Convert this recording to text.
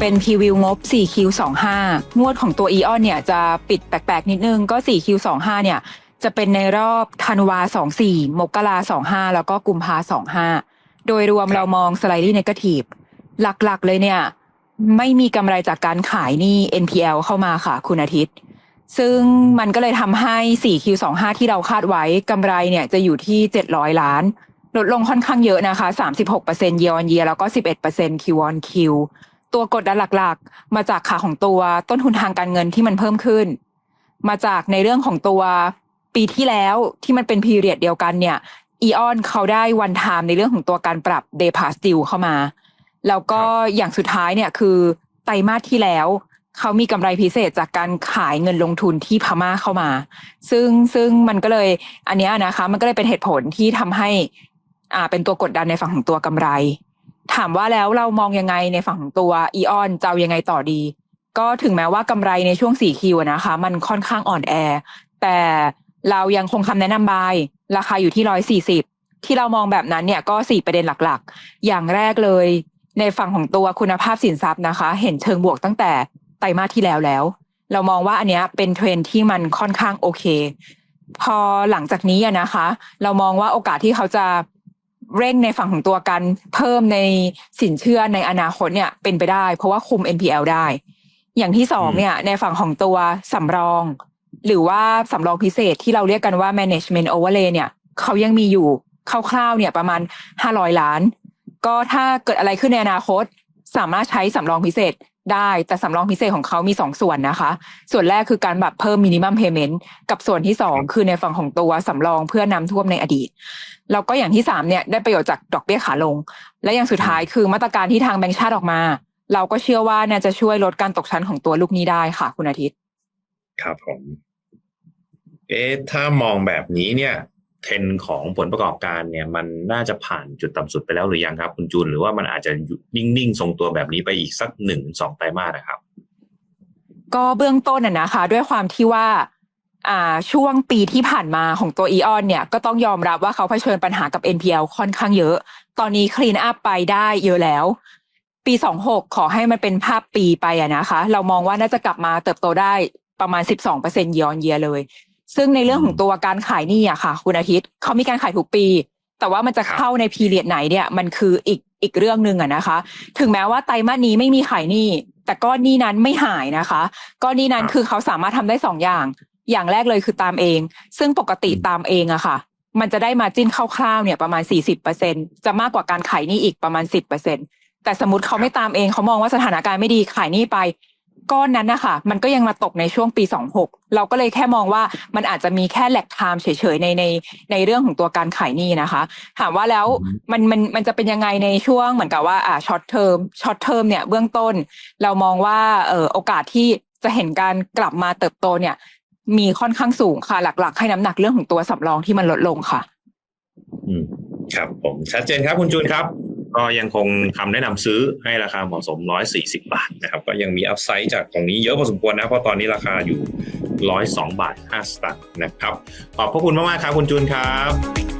เป็นพรีวิวงบ 4Q25 งวดของตัว EON เนี่ยจะปิดแปลกๆ นิดนึงก็ 4Q25 เนี่ยจะเป็นในรอบธันวา 24 มกรา25 แล้วก็กุมภา 25 โดยรวมรเรามอง slightly negative หลักๆเลยเนี่ย ไม่มีกำไรจากการขายหนี้ NPL เข้ามาค่ะคุณอาทิตย์ ซึ่งมันก็เลยทำให้ 4Q25 ที่เราคาดไว้กำไรเนี่ยจะอยู่ที่ 700 ล้าน ลดลงค่อนข้างเยอะนะคะ 36% year on year แล้วก็ 11% Q on Q ตัวกดดันหลักๆ มาจากขาของตัวต้นทุนทางการเงินที่มันเพิ่มขึ้น มาจากในเรื่องของตัวปีที่แล้วที่มันเป็นพีเรียดเดียวกันเนี่ยอีออนเขาได้วันไทม์ในเรื่องของตัวการปรับ day pass deal เข้ามา แล้วก็อย่างสุดท้ายเนี่ยคือไตรมาสที่แล้วเขามีกำไรพิเศษจากการขายเงินลงทุนที่พม่าเข้ามา ซึ่งซึ่งมันก็เลยอันเนี้ยนะคะ มันก็เลยเป็นเหตุผลที่ทำให้อ่าเป็นตัวกดดันในฝั่งของตัวกำไร ถามว่าแล้วเรามองยังไงในฝั่งของตัวอีออนจะยังไงต่อดี ก็ถึงแม้ว่ากำไรในช่วง4คิวนะคะ มันค่อนข้างอ่อนแอ แต่เรายังคงคำแนะนำบาย ราคาอยู่ที่140ที่เรามองแบบนั้นเนี่ยก็4ประเด็นหลักๆ อย่างแรกเลย ในฝั่งของตัวคุณภาพสินทรัพย์นะคะ เห็นเชิงบวกตั้งแต่ไตรมาสที่แล้วแล้ว เรามองว่าอันเนี้ยเป็นเทรนที่มันค่อนข้างโอเค พอหลังจากนี้นะคะ เรามองว่าโอกาสที่เขาจะ เร่งในฝั่งของตัวการเพิ่มในสินเชื่อในอนาคตเนี่ยเป็นไปได้ เพราะว่าคุม NPL ได้ อย่างที่สองอืมเนี่ย ในฝั่งของตัวสำรอง หรือว่าสำรองพิเศษที่เราเรียกกันว่า management overlay เนี่ยเขายังมีอยู่คร่าวๆเนี่ยประมาณ500ล้าน ก็ถ้าเกิดอะไรขึ้นในอนาคต สามารถใช้สำรองพิเศษ ได้แต่สำรองพิเศษของเขามีสองส่วนนะคะ ส่วนแรกคือการแบบเพิ่มมินิมัมเพย์เมนต์กับส่วนที่สองคือในฝั่งของตัวสำรองเพื่อนำท่วมในอดีต แล้วก็อย่างที่สามเนี่ยได้ประโยชน์จากดอกเบี้ยขาลง และอย่างสุดท้ายคือมาตรการที่ทางแบงก์ชาติออกมา เราก็เชื่อว่าน่าจะช่วยลดการตกชั้นของตัวลูกหนี้ได้ค่ะคุณอาทิตย์ ครับผม เอ๊ะถ้ามองแบบนี้เนี่ย เทรนของผลประกอบการเนี่ยมันน่าจะผ่านจุดต่ำสุดไปแล้วหรือยังครับ คุณจูนหรือว่ามันอาจจะยู่นิ่งๆทรงตัวแบบนี้ไปอีกสักหนึ่งสองไตรมาสนะครับ ก็เบื้องต้นน่ะนะคะ ด้วยความที่ว่าอ่าช่วงปีที่ผ่านมาของตัวอีออนเนี่ยก็ต้องยอมรับว่าเขาเผชิญปัญหากับ NPL ค่อนข้างเยอะ ตอนนี้คลีนอัพไปได้เยอะแล้ว ปี 26 ขอให้มันเป็นภาพปีไปอะนะคะ เรามองว่าน่าจะกลับมาเติบโตได้ประมาณ 12%เยอนเยียเลย ซึ่งในเรื่องของตัวการขายหนี้อะค่ะ คุณอาทิตย์เขามีการขายทุกปี แต่ว่ามันจะเข้าในพีเรียดไหนเนี่ย มันคืออีกอีกเรื่องหนึ่งอะนะคะ ถึงแม้ว่าไตรมาสนี้ไม่มีขายหนี้แต่ก้อนหนี้นั้นไม่หายนะคะก้อนหนี้นั้นครับคือเขาสามารถทำได้สองอย่าง อย่างแรกเลยคือตามเอง ซึ่งปกติอืมตามเองอะค่ะ มันจะได้มาจิ้นคร่าวๆเนี่ยประมาณ40%จะมากกว่าการขายหนี้อีกประมาณ10%แต่สมมติเขาไม่ตามเองเขามองว่าสถานการณ์ไม่ดีขายหนี้ไป ก้อนนั้นนะคะมันก็ยังมาตกในช่วงปี 26 เราก็เลยแค่มองว่ามันอาจจะมีแค่แหลกไทม์เฉยๆในในในเรื่องของตัวการขายหนี้นะคะ ถามว่าแล้วอืมมันมันมันจะเป็นยังไงในช่วงเหมือนกับว่าอ่าช็อตเทอมช็อตเทอมเนี่ยเบื้องต้น เรามองว่าเออโอกาสที่จะเห็นการกลับมาเติบโตเนี่ย มีค่อนข้างสูงค่ะหลักๆ ให้น้ำหนักเรื่องของตัวสำรองที่มันลดลงค่ะ อืมครับผมชัดเจนครับคุณจูนครับ ก็ยังคงคำแนะนำซื้อให้ราคาเหมาะสม 140 บาทนะครับ ก็ยังมีอัพไซด์จากตรงนี้เยอะพอสมควรนะ เพราะตอนนี้ราคาอยู่ 102 บาท5สตางค์นะครับ ขอบพระคุณมากๆครับคุณจูนครับ